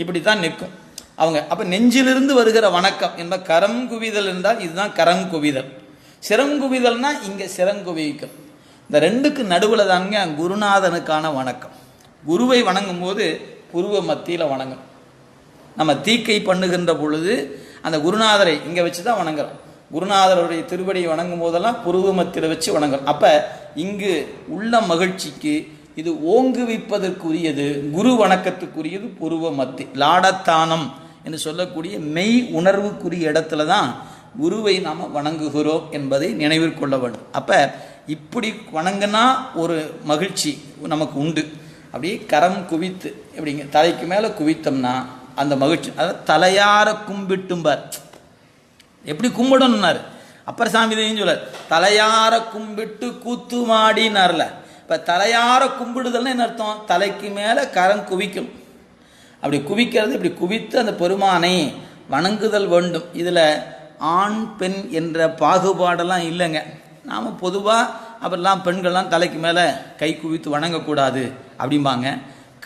இப்படி தான் நிற்கும். அவங்க அப்போ நெஞ்சிலிருந்து வருகிற வணக்கம் என்ப கரம் குவிதல் இருந்தால் இதுதான் கரம் குவிதல். சிரங்குவிதல்னா இங்கே சிரங்குவிக்கும் இந்த ரெண்டுக்கு நடுவில் தாங்க குருநாதனுக்கான வணக்கம். குருவை வணங்கும் போது புருவ மத்தியில் வணங்கும். நம்ம தீக்கை பண்ணுகின்ற பொழுது அந்த குருநாதரை இங்கே வச்சு தான் வணங்குறோம். குருநாதருடைய திருவடியை வணங்கும் போதெல்லாம் புருவ மத்தியில் வச்சு வணங்குறோம். அப்போ இங்கு உள்ள மகிழ்ச்சிக்கு இது ஓங்குவிப்பதற்குரியது குரு வணக்கத்துக்குரியது புருவ மத்தி லாடத்தானம் என்று சொல்லக்கூடிய மெய் உணர்வுக்குரிய இடத்துல தான் குருவை நாம் வணங்குகிறோம் என்பதை நினைவில் கொள்ள வேண்டும். அப்போ இப்படி வணங்கினா ஒரு மகிழ்ச்சி நமக்கு உண்டு. அப்படியே கரம் குவித்து இப்படிங்க தலைக்கு மேலே குவித்தோம்னா அந்த மகிழ்ச்சி அதாவது தலையார கும்பிட்டும்பார் எப்படி கும்பிடணும்னாரு? அப்பர் சாமி இதையும் சொல்ல தலையார கும்பிட்டு கூத்து மாடினார்ல. இப்போ தலையார கும்பிடுதல்னு என்ன அர்த்தம்? தலைக்கு மேலே கரம் குவிக்கும் அப்படி குவிக்கிறது இப்படி குவித்து அந்த பெருமானை வணங்குதல் வேண்டும். இதில் ஆண் பெண் என்ற பாகுபாடெல்லாம் இல்லைங்க. நாம் பொதுவாக அப்படிலாம் பெண்கள்லாம் தலைக்கு மேலே கை குவித்து வணங்கக்கூடாது அப்படிம்பாங்க.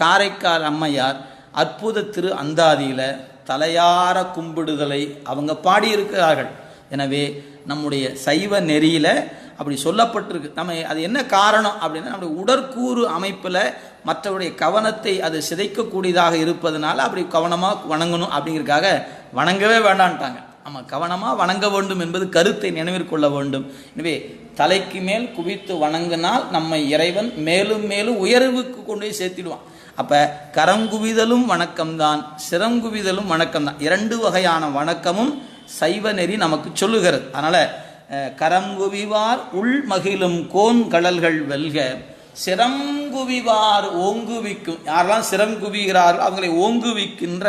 காரைக்கால் அம்மையார் அற்புத திரு அந்தாதியில் தலையார கும்பிடுதலை அவங்க பாடியிருக்கிறார்கள். எனவே நம்முடைய சைவ நெறியில் அப்படி சொல்லப்பட்டிருக்கு. நம்ம அது என்ன காரணம் அப்படின்னா நம்முடைய உடற்கூறு அமைப்பில் மற்றவருடைய கவனத்தை அது சிதைக்கக்கூடியதாக இருப்பதனால அப்படி கவனமாக வணங்கணும் அப்படிங்கிறதுக்காக வணங்கவே வேண்டான்ட்டாங்க ஆமாம் கவனமாக வணங்க வேண்டும் என்பது கருத்தை நினைவிற்கொள்ள வேண்டும். எனவே தலைக்கு மேல் குவித்து வணங்கினால் நம்மை இறைவன் மேலும் மேலும் உயர்வுக்கு கொண்டு போய் சேர்த்திடுவான். அப்போ கரங்குவிதலும் வணக்கம்தான் சிரங்குவிதலும் வணக்கம்தான். இரண்டு வகையான வணக்கமும் சைவ நெறி நமக்கு சொல்லுகிறது. அதனால் கரங்குவிவார் உள் மகிழும் கோன் கடல்கள் வெல்க சிரங்குவிவார் ஓங்குவிக்கும் யாரெல்லாம் சிரங்குவிகிறார்கள் அவங்களை ஓங்குவிக்கின்ற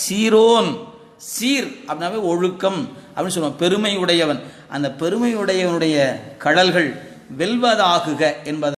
சீரோன் சீர் அப்படின்னாவே ஒழுக்கம் அப்படின்னு சொல்லுவோம். பெருமை உடையவன் அந்த பெருமை உடையவனுடைய கடல்கள் வெல்வதாகுக என்பது